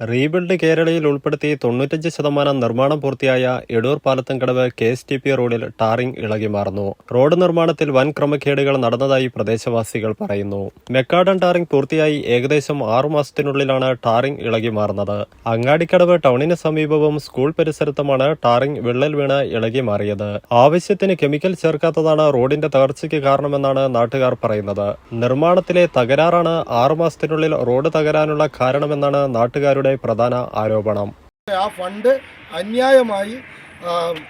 Rebuild കേരളയിൽ ഉൾപ്പെടുത്തി തൊണ്ണൂറ്റഞ്ച് ശതമാനം നിർമ്മാണം പൂർത്തിയായ Edoor Palathinkadavu K S T P റോഡിൽ ടാറിംഗ് ഇളകി മാറുന്നു. റോഡ് നിർമ്മാണത്തിൽ വൻ ക്രമക്കേടുകൾ നടന്നതായി പ്രദേശവാസികൾ പറയുന്നു. മെക്കാഡൻ ടാറിംഗ് പൂർത്തിയായി ഏകദേശം ആറു മാസത്തിനുള്ളിലാണ് ടാറിംഗ് ഇളകി മാറുന്നത്. അങ്ങാടിക്കടവ് ടൗണിന് സമീപവും സ്കൂൾ പരിസരത്തുമാണ് ടാറിംഗ് വിള്ളൽ വീണ് ഇളകി മാറിയത്. ആവശ്യത്തിന് കെമിക്കൽ ചേർക്കാത്തതാണ് റോഡിന്റെ തകർച്ചയ്ക്ക് കാരണമെന്നാണ് നാട്ടുകാർ പറയുന്നത്. നിർമ്മാണത്തിലെ തകരാറാണ് ആറു മാസത്തിനുള്ളിൽ റോഡ് തകരാനുള്ള കാരണമെന്നാണ് നാട്ടുകാരുടെ പ്രധാന ആരോപണം. ആ ഫണ്ട് അന്യായമായി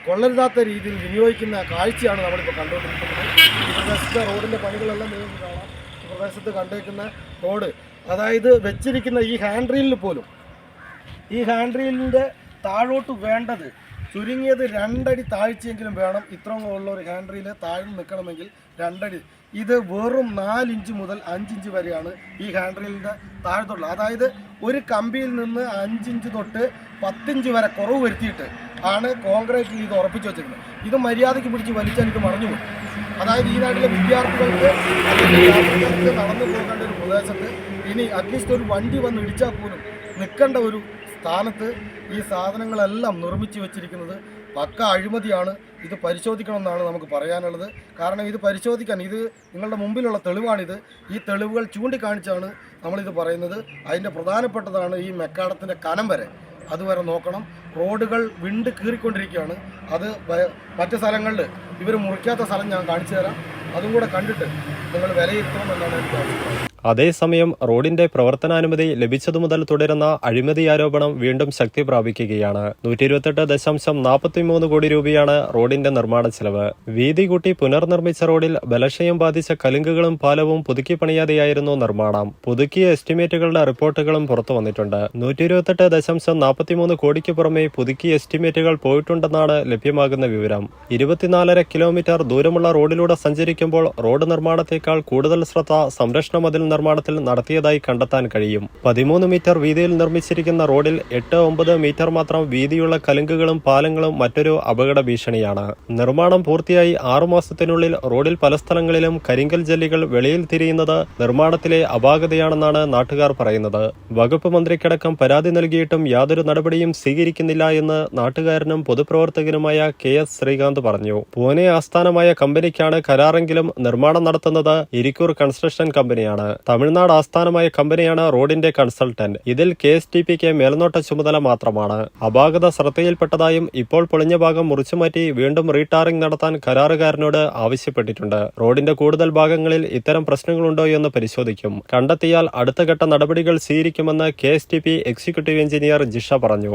കൊള്ളരുതാത്ത രീതിയിൽ വിനിയോഗിക്കുന്ന കാഴ്ചയാണ് നമ്മളിപ്പോൾ കണ്ടുകൊണ്ടിരിക്കുന്നത്. റോഡിന്റെ പണികളെല്ലാം കാണാം. പ്രദേശത്ത് കണ്ടേക്കുന്ന റോഡ് അതായത് വെച്ചിരിക്കുന്ന ഈ ഹാൻഡ് റീലിൽ പോലും ഈ ഹാൻഡ് റീലിന്റെ താഴോട്ട് വേണ്ടത് ചുരുങ്ങിയത് രണ്ടടി താഴ്ചയെങ്കിലും വേണം. ഇത്രയും ഉള്ള ഒരു ഹാൻഡ്രിയിൽ താഴ്ന്നു നിൽക്കണമെങ്കിൽ രണ്ടടി. ഇത് വെറും നാലിഞ്ച് മുതൽ അഞ്ചിഞ്ച് വരെയാണ് ഈ ഹാൻഡ്രിലിന്റെ താഴ്ത്തുള്ളത് അതായത് ഒരു കമ്പിയിൽ നിന്ന് അഞ്ചിഞ്ച് തൊട്ട് പത്തിഞ്ച് വരെ കുറവ് വരുത്തിയിട്ട് ആണ് കോൺക്രീറ്റിൽ ഇത് ഉറപ്പിച്ചു വെച്ചിരിക്കുന്നത്. ഇത് മര്യാദയ്ക്ക് പിടിച്ച് വലിച്ചാൽ ഇത് മറഞ്ഞു പോകും. അതായത് ഈ നാട്ടിലെ വിദ്യാർത്ഥികൾക്ക് നടന്നു പോകേണ്ട ഒരു പ്രദേശത്ത് ഇനി അറ്റ്ലീസ്റ്റ് ഒരു വണ്ടി വന്ന് ഇടിച്ചാൽ പോലും നിൽക്കേണ്ട ഒരു സ്ഥാനത്ത് ഈ സാധനങ്ങളെല്ലാം നിർമ്മിച്ചു വെച്ചിരിക്കുന്നത് പക്ക അഴിമതിയാണ്. ഇത് പരിശോധിക്കണമെന്നാണ് നമുക്ക് പറയാനുള്ളത്. കാരണം ഇത് പരിശോധിക്കാൻ ഇത് നിങ്ങളുടെ മുമ്പിലുള്ള തെളിവാണിത്. ഈ തെളിവുകൾ ചൂണ്ടിക്കാണിച്ചാണ് നമ്മളിത് പറയുന്നത്. അതിന്റെ പ്രധാനപ്പെട്ടതാണ് ഈ മെക്കാടത്തിന്റെ കനം വരെ. അതുവരെ നോക്കണം. റോഡുകൾ വിണ്ട് കീറിക്കൊണ്ടിരിക്കുകയാണ്. അത് മറ്റു സ്ഥലങ്ങളിൽ ഇവർ മുറിക്കാത്ത സ്ഥലം ഞാൻ കാണിച്ചു തരാം. അതും കൂടെ കണ്ടിട്ട് നിങ്ങൾ വിലയിരുത്തണമെന്നാണ് എനിക്ക് അഭിപ്രായം. അതേസമയം റോഡിന്റെ പ്രവർത്തനാനുമതി ലഭിച്ചതു മുതൽ തുടരുന്ന അഴിമതി ആരോപണം വീണ്ടും ശക്തി പ്രാപിക്കുകയാണ്. നൂറ്റി ഇരുപത്തെട്ട് ദശാംശം നാൽപ്പത്തിമൂന്ന് കോടി രൂപയാണ് റോഡിന്റെ നിർമ്മാണ ചെലവ്. വീതി കൂട്ടി പുനർനിർമ്മിച്ച റോഡിൽ ബലക്ഷയം ബാധിച്ച കലുങ്കുകളും പാലവും പുതുക്കി പണിയാതെയായിരുന്നു നിർമ്മാണം. പുതുക്കിയ എസ്റ്റിമേറ്റുകളുടെ റിപ്പോർട്ടുകളും പുറത്തു വന്നിട്ടുണ്ട്. നൂറ്റി ഇരുപത്തെട്ട് ദശാംശം നാൽപ്പത്തിമൂന്ന് കോടിക്ക് പുറമെ പുതുക്കിയ എസ്റ്റിമേറ്റുകൾ പോയിട്ടുണ്ടെന്നാണ് ലഭ്യമാകുന്ന വിവരം. ഇരുപത്തിനാലര കിലോമീറ്റർ ദൂരമുള്ള റോഡിലൂടെ സഞ്ചരിക്കുമ്പോൾ റോഡ് നിർമ്മാണത്തേക്കാൾ കൂടുതൽ ശ്രദ്ധ സംരക്ഷണ മതിൽ നിർമ്മാണത്തിൽ നടത്തിയതായി കണ്ടെത്താൻ കഴിയും. പതിമൂന്ന് മീറ്റർ വീതിയിൽ നിർമ്മിച്ചിരിക്കുന്ന റോഡിൽ എട്ട് ഒമ്പത് മീറ്റർ മാത്രം വീതിയുള്ള കലുങ്കുകളും പാലങ്ങളും മറ്റൊരു അപകട ഭീഷണിയാണ്. നിർമ്മാണം പൂർത്തിയായി ആറുമാസത്തിനുള്ളിൽ റോഡിൽ പല സ്ഥലങ്ങളിലും കരിങ്കൽ ജെല്ലികൾ വെളിയിൽ തിരിയുന്നത് നിർമ്മാണത്തിലെ അപാകതയാണെന്നാണ് നാട്ടുകാർ പറയുന്നത്. വകുപ്പ് മന്ത്രിക്കടക്കം പരാതി നൽകിയിട്ടും യാതൊരു നടപടിയും സ്വീകരിക്കുന്നില്ല എന്ന് നാട്ടുകാരനും പൊതുപ്രവർത്തകനുമായ കെ എസ് ശ്രീകാന്ത് പറഞ്ഞു. പൂനെ ആസ്ഥാനമായ കമ്പനിക്കാണ് കരാറെങ്കിലും നിർമ്മാണം നടത്തുന്നത് ഇരിക്കൂർ കൺസ്ട്രക്ഷൻ കമ്പനിയാണ്. തമിഴ്നാട് ആസ്ഥാനമായ കമ്പനിയാണ് റോഡിന്റെ കൺസൾട്ടന്റ്. ഇതിൽ കെ എസ് ടി പിക്ക് മേൽനോട്ട ചുമതല മാത്രമാണ്. അപാകത ശ്രദ്ധയിൽപ്പെട്ടതായും ഇപ്പോൾ പൊളിഞ്ഞ ഭാഗം മുറിച്ചുമാറ്റി വീണ്ടും റീടാറിംഗ് നടത്താൻ കരാറുകാരനോട് ആവശ്യപ്പെട്ടിട്ടുണ്ട്. റോഡിന്റെ കൂടുതൽ ഭാഗങ്ങളിൽ ഇത്തരം പ്രശ്നങ്ങളുണ്ടോ എന്ന് പരിശോധിക്കും. കണ്ടെത്തിയാൽ അടുത്ത ഘട്ട നടപടികൾ സ്വീകരിക്കുമെന്ന് കെ എക്സിക്യൂട്ടീവ് എഞ്ചിനീയർ ജിഷ പറഞ്ഞു.